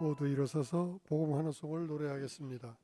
모두 일어서서 복음 하나 송을 노래하겠습니다.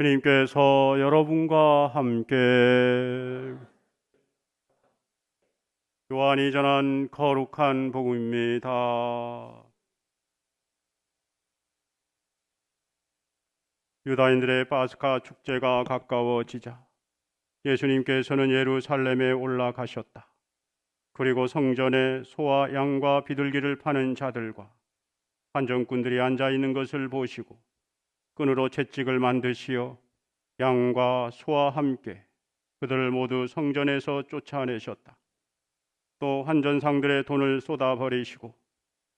주님께서 여러분과 함께 요한이 전한 거룩한 복음입니다. 유다인들의 파스카 축제가 가까워지자 예수님께서는 예루살렘에 올라가셨다. 그리고 성전에 소와 양과 비둘기를 파는 자들과 환전꾼들이 앉아 있는 것을 보시고 끈으로 채찍을 만드시어 양과 소와 함께 그들을 모두 성전에서 쫓아내셨다. 또 환전상들의 돈을 쏟아버리시고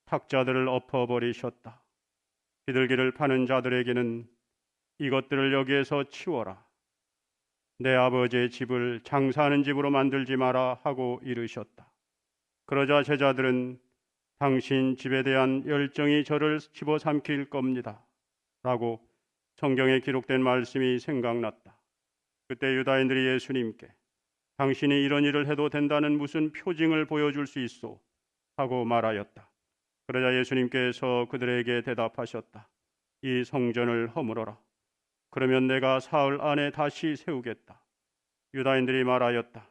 탁자들을 엎어버리셨다. 비둘기를 파는 자들에게는 이것들을 여기에서 치워라. 내 아버지의 집을 장사하는 집으로 만들지 마라 하고 이르셨다. 그러자 제자들은 당신 집에 대한 열정이 저를 집어삼킬 겁니다. 라고 성경에 기록된 말씀이 생각났다. 그때 유다인들이 예수님께 당신이 이런 일을 해도 된다는 무슨 표징을 보여줄 수 있소? 하고 말하였다. 그러자 예수님께서 그들에게 대답하셨다. 이 성전을 허물어라. 그러면 내가 사흘 안에 다시 세우겠다. 유다인들이 말하였다.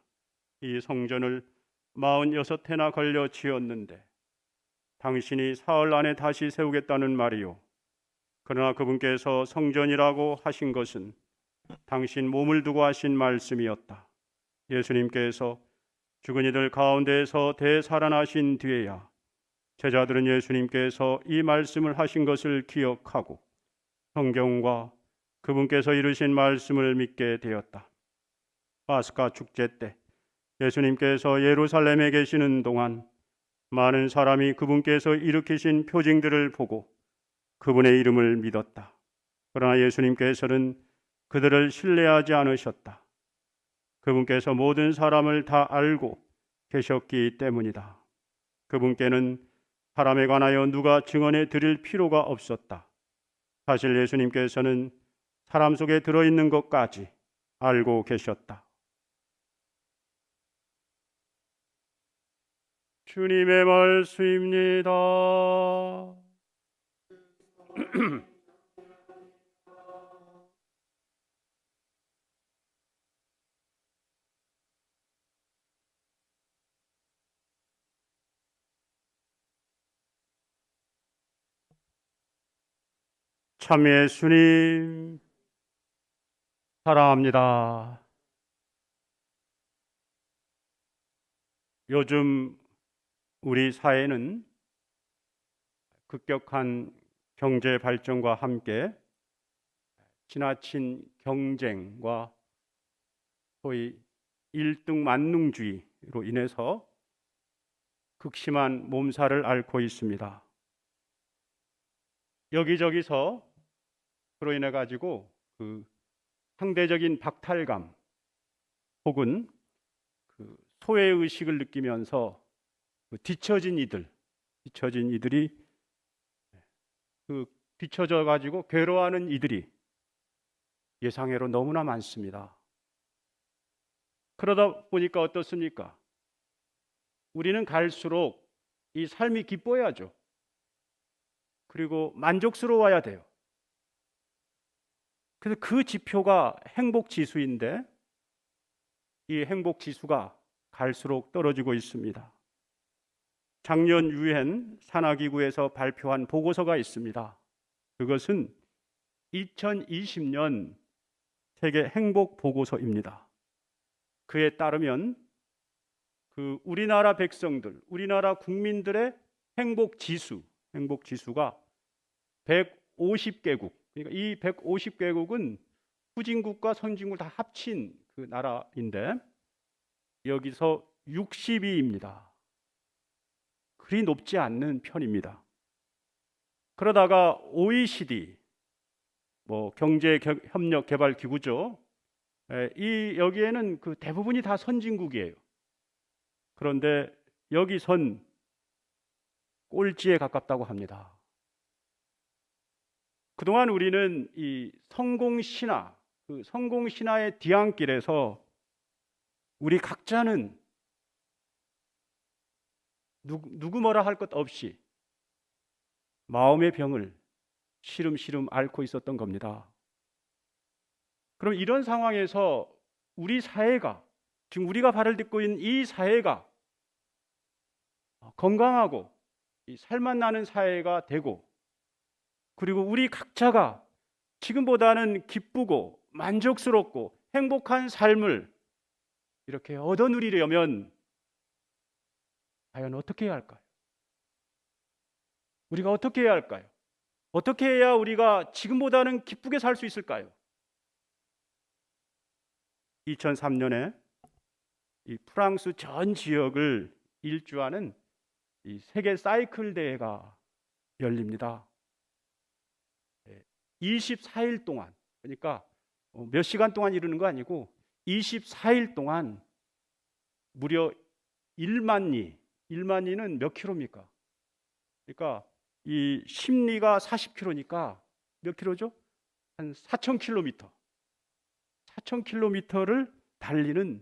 이 성전을 마흔여섯 해나 걸려 지었는데 당신이 사흘 안에 다시 세우겠다는 말이요. 그러나 그분께서 성전이라고 하신 것은 당신 몸을 두고 하신 말씀이었다. 예수님께서 죽은 이들 가운데에서 되살아나신 뒤에야 제자들은 예수님께서 이 말씀을 하신 것을 기억하고 성경과 그분께서 이루신 말씀을 믿게 되었다. 파스카 축제 때 예수님께서 예루살렘에 계시는 동안 많은 사람이 그분께서 일으키신 표징들을 보고 그분의 이름을 믿었다. 그러나 예수님께서는 그들을 신뢰하지 않으셨다. 그분께서 모든 사람을 다 알고 계셨기 때문이다. 그분께는 사람에 관하여 누가 증언해 드릴 필요가 없었다. 사실 예수님께서는 사람 속에 들어있는 것까지 알고 계셨다. 주님의 말씀입니다. 참 예수님 사랑합니다. 요즘 우리 사회는 급격한 경제 발전과 함께 지나친 경쟁과 소위 일등 만능주의로 인해서 극심한 몸살을 앓고 있습니다. 여기저기서 그로 인해 가지고 그 상대적인 박탈감 혹은 그 소외 의식을 느끼면서 그 뒤처진 이들, 뒤처진 이들이 그 뒤처져 가지고 괴로워하는 이들이 예상외로 너무나 많습니다. 그러다 보니까 어떻습니까? 우리는 갈수록 이 삶이 기뻐야죠. 그리고 만족스러워야 돼요. 그래서 그 지표가 행복 지수인데 이 행복 지수가 갈수록 떨어지고 있습니다. 작년 유엔 산하기구에서 발표한 보고서가 있습니다. 그것은 2020년 세계 행복 보고서입니다. 그에 따르면 그 우리나라 백성들, 우리나라 국민들의 행복 지수, 행복 지수가 150개국, 그러니까 이 150개국은 후진국과 선진국을 다 합친 그 나라인데 여기서 60위입니다. 그리 높지 않는 편입니다. 그러다가 OECD 뭐 경제 겨- 협력 개발 기구죠. 에, 이 여기에는 그 대부분이 다 선진국이에요. 그런데 여기선 꼴찌에 가깝다고 합니다. 그동안 우리는 이 성공 신화, 그 성공 신화의 뒤안길에서 우리 각자는 누구, 누구 뭐라 할 것 없이 마음의 병을 시름시름 앓고 있었던 겁니다. 그럼 이런 상황에서 우리 사회가 지금 우리가 발을 딛고 있는 이 사회가 건강하고 이 살맛 나는 사회가 되고 그리고 우리 각자가 지금보다는 기쁘고 만족스럽고 행복한 삶을 이렇게 얻어 누리려면 과연 어떻게 해야 할까요? 우리가 어떻게 해야 할까요? 어떻게 해야 우리가 지금보다는 기쁘게 살 수 있을까요? 2003년에 이 프랑스 전 지역을 일주하는 이 세계 사이클 대회가 열립니다. 24일 동안 그러니까 어, 몇 시간 동안 이루는 거 아니고 24일 동안 무려 1만 리, 1만 리는 몇 킬로입니까? 그러니까 이 심리가 40킬로니까 몇 킬로죠? 한 4천 킬로미터. 4천 킬로미터를 달리는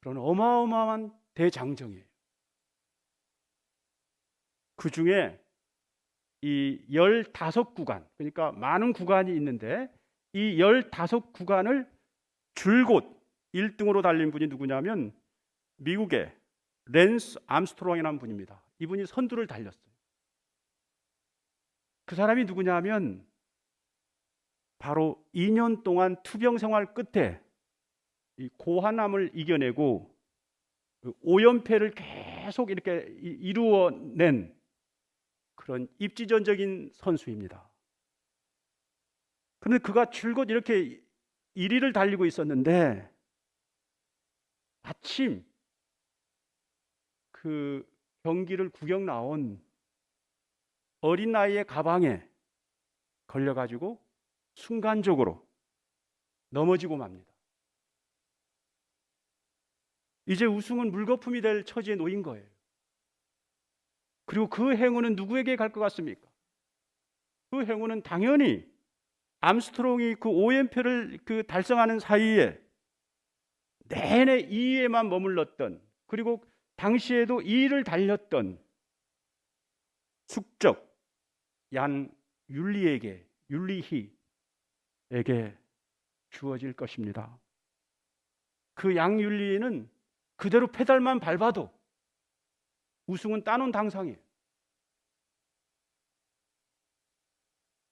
그런 어마어마한 대장정이에요. 그 중에 이 15구간, 그러니까 많은 구간이 있는데 이 15구간을 줄곧 1등으로 달린 분이 누구냐면 미국의 랜스 암스트롱이라는 분입니다. 이분이 선두를 달렸어요. 그 사람이 누구냐면 바로 2년 동안 투병 생활 끝에 이 고환암을 이겨내고 그 오연패를 계속 이렇게 이- 이루어낸 그런 입지전적인 선수입니다. 그런데 그가 줄곧 이렇게 1위를 달리고 있었는데 아침 그 경기를 구경 나온 어린 나이의 가방에 걸려가지고 순간적으로 넘어지고 맙니다. 이제 우승은 물거품이 될 처지에 놓인 거예요. 그리고 그 행운은 누구에게 갈 것 같습니까? 그 행운은 당연히 암스트롱이 그 OMP를 그 달성하는 사이에 내내 2위에만 머물렀던 그리고 당시에도 2위를 달렸던 숙적 얀 율리에게 율리히에게 주어질 것입니다. 그 양 율리는 그대로 페달만 밟아도 우승은 따놓은 당상이에요.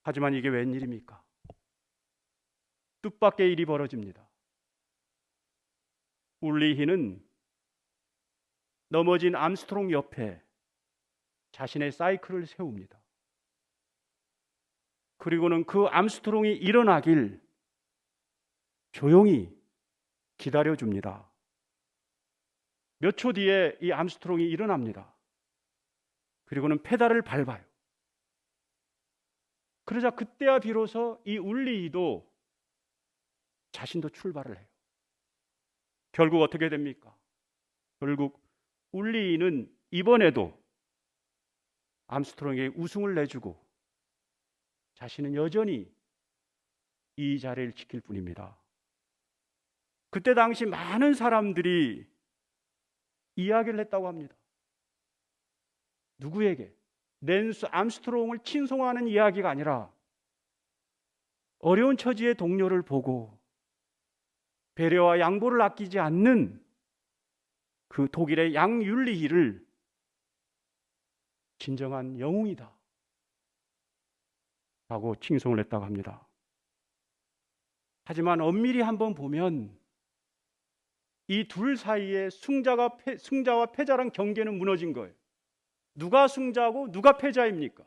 하지만 이게 웬일입니까? 뜻밖의 일이 벌어집니다. 울리히는 넘어진 암스트롱 옆에 자신의 사이클을 세웁니다. 그리고는 그 암스트롱이 일어나길 조용히 기다려 줍니다. 몇 초 뒤에 이 암스트롱이 일어납니다. 그리고는 페달을 밟아요. 그러자 그때야 비로소 이 울리히도 자신도 출발을 해요. 결국 어떻게 됩니까? 결국 울리히는 이번에도 암스트롱에게 우승을 내주고 자신은 여전히 이 자리를 지킬 뿐입니다. 그때 당시 많은 사람들이 이야기를 했다고 합니다. 누구에게? 낸스 암스트롱을 칭송하는 이야기가 아니라 어려운 처지의 동료를 보고 배려와 양보를 아끼지 않는 그 독일의 양율리히를 진정한 영웅이다. 라고 칭송을 했다고 합니다. 하지만 엄밀히 한번 보면 이 둘 사이에 승자가 패, 승자와 패자란 경계는 무너진 거예요. 누가 승자고 누가 패자입니까?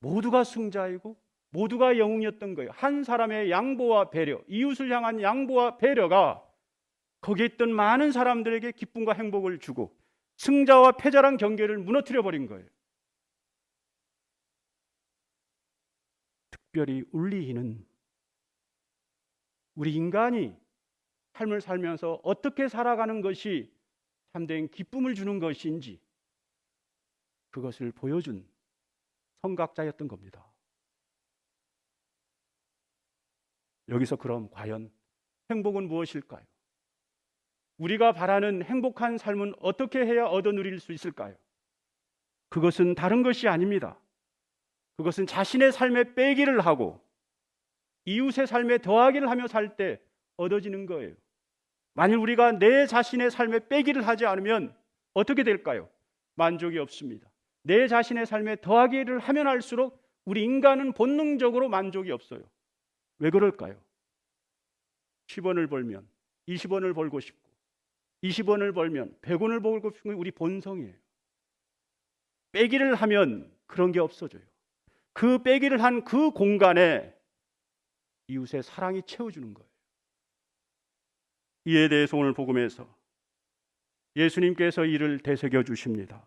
모두가 승자이고 모두가 영웅이었던 거예요. 한 사람의 양보와 배려, 이웃을 향한 양보와 배려가 거기에 있던 많은 사람들에게 기쁨과 행복을 주고 승자와 패자란 경계를 무너뜨려 버린 거예요. 특별히 울리히는 우리 인간이 삶을 살면서 어떻게 살아가는 것이 참된 기쁨을 주는 것인지 그것을 보여준 성각자였던 겁니다. 여기서 그럼 과연 행복은 무엇일까요? 우리가 바라는 행복한 삶은 어떻게 해야 얻어 누릴 수 있을까요? 그것은 다른 것이 아닙니다. 그것은 자신의 삶에 빼기를 하고 이웃의 삶에 더하기를 하며 살 때 얻어지는 거예요. 만일 우리가 내 자신의 삶에 빼기를 하지 않으면 어떻게 될까요? 만족이 없습니다. 내 자신의 삶에 더하기를 하면 할수록 우리 인간은 본능적으로 만족이 없어요. 왜 그럴까요? 10원을 벌면 20원을 벌고 싶고 20원을 벌면 100원을 벌고 싶은 게 우리 본성이에요. 빼기를 하면 그런 게 없어져요. 그 빼기를 한 그 공간에 이웃의 사랑이 채워주는 거예요. 이에 대해서 오늘 복음에서 예수님께서 이를 되새겨 주십니다.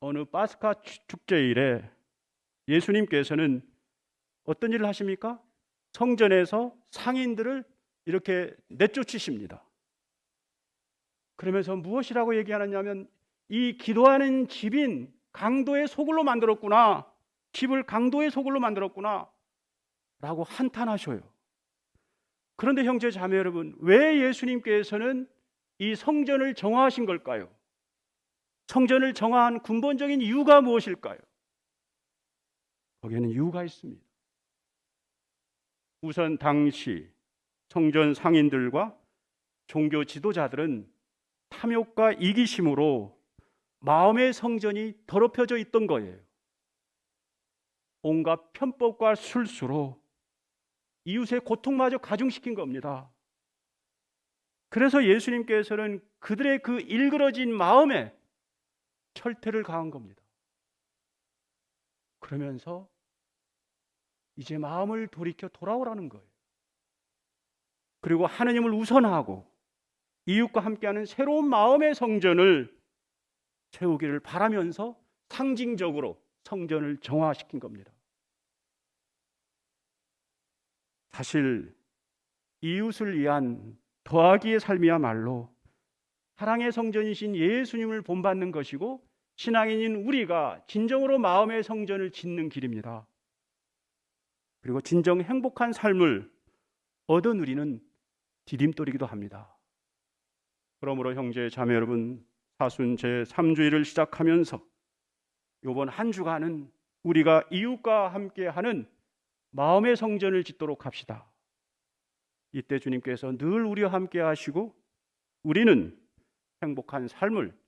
어느 파스카 축제일에 예수님께서는 어떤 일을 하십니까? 성전에서 상인들을 이렇게 내쫓으십니다. 그러면서 무엇이라고 얘기하느냐면 이 기도하는 집인 강도의 소굴로 만들었구나. 집을 강도의 소굴로 만들었구나. 라고 한탄하셔요. 그런데 형제 자매 여러분, 왜 예수님께서는 이 성전을 정화하신 걸까요? 성전을 정화한 근본적인 이유가 무엇일까요? 거기에는 이유가 있습니다. 우선 당시 성전 상인들과 종교 지도자들은 탐욕과 이기심으로 마음의 성전이 더럽혀져 있던 거예요. 온갖 편법과 술수로 이웃의 고통마저 가중시킨 겁니다. 그래서 예수님께서는 그들의 그 일그러진 마음에 철퇴를 가한 겁니다. 그러면서 이제 마음을 돌이켜 돌아오라는 거예요. 그리고 하느님을 우선하고 이웃과 함께하는 새로운 마음의 성전을 세우기를 바라면서 상징적으로 성전을 정화시킨 겁니다. 사실 이웃을 위한 더하기의 삶이야말로 사랑의 성전이신 예수님을 본받는 것이고 신앙인인 우리가 진정으로 마음의 성전을 짓는 길입니다. 그리고 진정 행복한 삶을 얻어 누리는 디딤돌이기도 합니다. 그러므로 형제 자매 여러분 사순 제 3주일을 시작하면서 이번 한 주간은 우리가 이웃과 함께 하는 마음의 성전을 짓도록 합시다. 이때 주님께서 늘 우리와 함께 하시고 우리는 행복한 삶을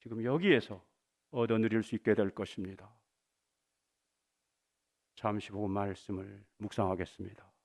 지금 여기에서 얻어 누릴 수 있게 될 것입니다. 잠시 보고 말씀을 묵상하겠습니다.